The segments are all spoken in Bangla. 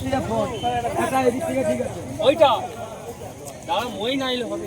থেকে ফোন এটা এদিক থেকে ঠিক আছে ওইটা দাঁড়া মই নাইলে হবে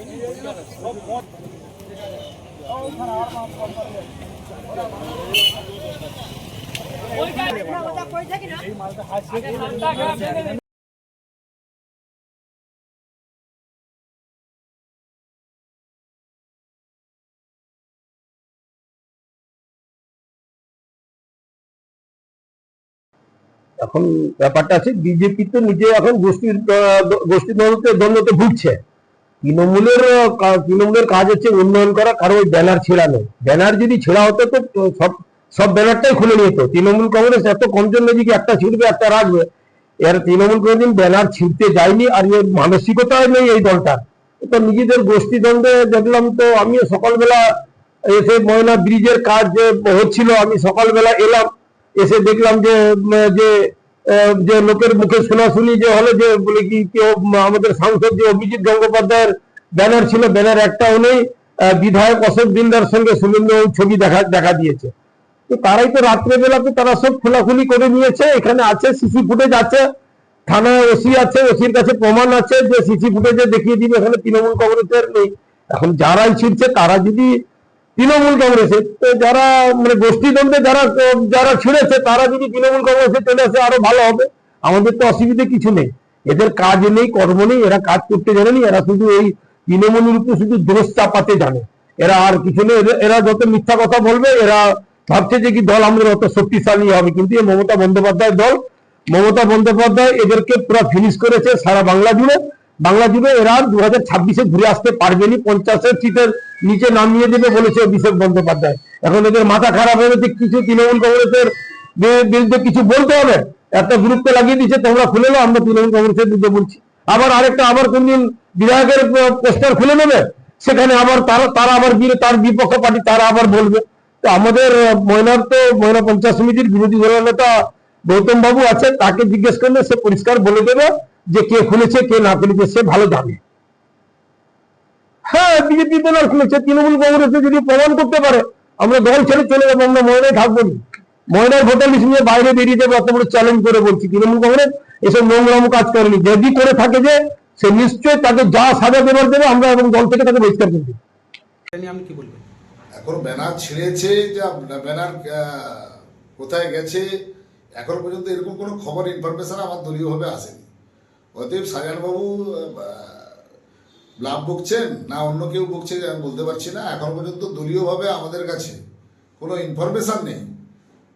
এখন ব্যাপারটা আছে বিজেপি তো নিজে এখন গোষ্ঠীর গোষ্ঠী দ্বন্দ্বতে ভুগছে। তৃণমূলের তৃণমূলের কাজ হচ্ছে উন্নয়ন করা কারও ওই ব্যানার ছেড়ানো ব্যানার যদি ছেড়া হতো তো সব সব ব্যানারটাই খুলে নিত তৃণমূল কংগ্রেস এত কমজন নেই যে একটা ছিঁড়বে, একটা রাখবে। এর তৃণমূল কোনোদিন ব্যানার ছিঁড়তে যায়নি আর এর মানসিকতা নেই এই দলটার। তো নিজেদের গোষ্ঠী দ্বন্দ্বে দেখলাম তো আমিও সকালবেলা এসে ময়না ব্রিজের কাজ হচ্ছিল, আমি সকালবেলা এলাম। এসে দেখলাম যে যে যে লোকের মুখে শোনাশুনি যে হলো, যে বলে কি কেউ আমাদের সাংসদ যে অভিজিৎ গঙ্গোপাধ্যায়ের ব্যানার ছিল, ব্যানার একটাও নেই বিধায়ক অশোক দিনদার সঙ্গে সুরেন্দ্র ছবি দেখা দেখা দিয়েছে। তো তারাই তো রাত্রেবেলাতে তারা সব খোলাখুলি করে নিয়েছে, এখানে আছে, সিসি ফুটেজ আছে, থানায় ওসি আছে, ওসির কাছে প্রমাণ আছে যে সিসি ফুটেজে দেখিয়ে দিবে, এখানে তৃণমূল কংগ্রেসের নেই। এখন যারাই ছিঁড়ছে, তারা যদি তৃণমূল কংগ্রেসের। তো যারা মানে গোষ্ঠীদ্বন্দ্বে যারা যারা ছিঁড়েছে, তারা যদি তৃণমূল কংগ্রেসে চলে আসে, আরও ভালো হবে। আমাদের তো অসুবিধে কিছু নেই। এদের কাজ নেই, কর্ম নেই, এরা কাজ করতে জানেনি এরা শুধু এই তৃণমূলের উপর শুধু দোষ চাপাতে জানে। এরা আর কিছু নেই, এরা- যত মিথ্যা কথা বলবে, এরা ভাবছে যে কি দল আমাদের অত শক্তিশালী হবে। কিন্তু এই মমতা বন্দ্যোপাধ্যায় দল, মমতা বন্দ্যোপাধ্যায় এদেরকে পুরো ফিনিশ করেছে সারা বাংলা জুড়ে। বাংলা জুড়ে এরা দু হাজার ছাব্বিশে ঘুরে আসতে পারবেনি পঞ্চাশের সিটের নিচে নামিয়ে দেবে বলেছে অভিষেক বন্দ্যোপাধ্যায়। এখন এদের মাথা খারাপ হয়ে গেছে কিছু তৃণমূল কংগ্রেসের বিরুদ্ধে কিছু বলতে হবে? একটা গ্রুপকে লাগিয়ে দিচ্ছে, তোমরা খুলে নাও, আমরা তৃণমূল কংগ্রেসের বিরুদ্ধে বলছি। আবার আরেকটা, আবার কোনদিন বিধায়কের পোস্টার খুলে নেবে? সেখানে আবার তারা তারা আবার বিরো- তার বিপক্ষ পার্টি, তারা আবার বলবে। তো আমাদের ময়নার তো ময়না পঞ্চায়েত সমিতির বিরোধী দলের নেতা গৌতম বাবু আছে, তাকে জিজ্ঞেস করলে সে পরিষ্কার বলে দেবে যে কে খুলেছে, কে না খুলেছে, সে ভালো জানে। বিজেপি দল খুলেছে তৃণমূল কংগ্রেসে যদি প্রমাণ করতে পারে আমরা দল ছেড়ে চলে যাব আমরা ময়নায় থাকব না। ময়নার ভোটার লিস্ট নিয়ে বাইরে বেরিয়ে যাব এত বড় চ্যালেঞ্জ করে বলছি তৃণমূল কংগ্রেস এসব নোংরাম কাজ করেনি। যদি করে থাকে যে সে নিশ্চয়ই তাকে যা সাজা দেবার দেবে আমরা এবং দল থেকে তাকে বহিষ্কার করব। আপনি কি বলবেন? এখন ব্যানার ছিঁড়েছে যা ব্যানার আহ, কোথায় গেছে এখন পর্যন্ত এরকম কোনো খবর ইনফরমেশন আমার দলীয়ভাবে আসেনি। অতএব সাজানবাবু লাভ বকছেন না অন্য কেউ বকছে আমি বলতে পারছি না। এখন পর্যন্ত দলীয়ভাবে আমাদের কাছে কোনো ইনফরমেশন নেই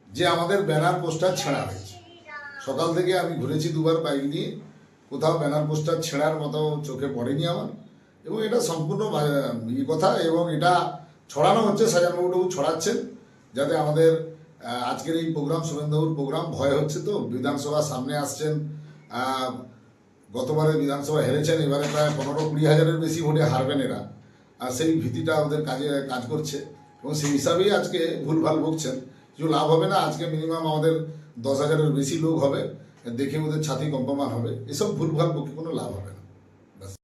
যে আমাদের ব্যানার পোস্টার ছেঁড়া হয়েছে। সকাল থেকে আমি ঘুরেছি দুবার বাইক নিয়ে, কোথাও ব্যানার পোস্টার ছেঁড়ার মতো চোখে পড়েনি আমার। এবং এটা সম্পূর্ণ ই কথা এবং এটা ছড়ানো হচ্ছে সাজানবাবুবাবু ছড়াচ্ছেন যাতে আমাদের আজকের এই প্রোগ্রাম সুরেন্দ্রবাবুর প্রোগ্রাম ভয় হচ্ছে তো। বিধানসভা সামনে আসছেন গতবারে বিধানসভা হেরেছেন, এবারে প্রায় পনেরো কুড়ি হাজারের বেশি ভোটে হারবেন এরা। আর সেই ভীতিটা ওদের কাজে, কাজ করছে। এবং সেই হিসাবেই আজকে ভুলভাল ভুগছেন। কিছু লাভ হবে না, আজকে মিনিমাম আমাদের দশ হাজারের বেশি লোক হবে। দেখে ওদের ছাতি কম্পমান হবে। এসব ভুলভাল পক্ষে কোনো লাভ হবে না।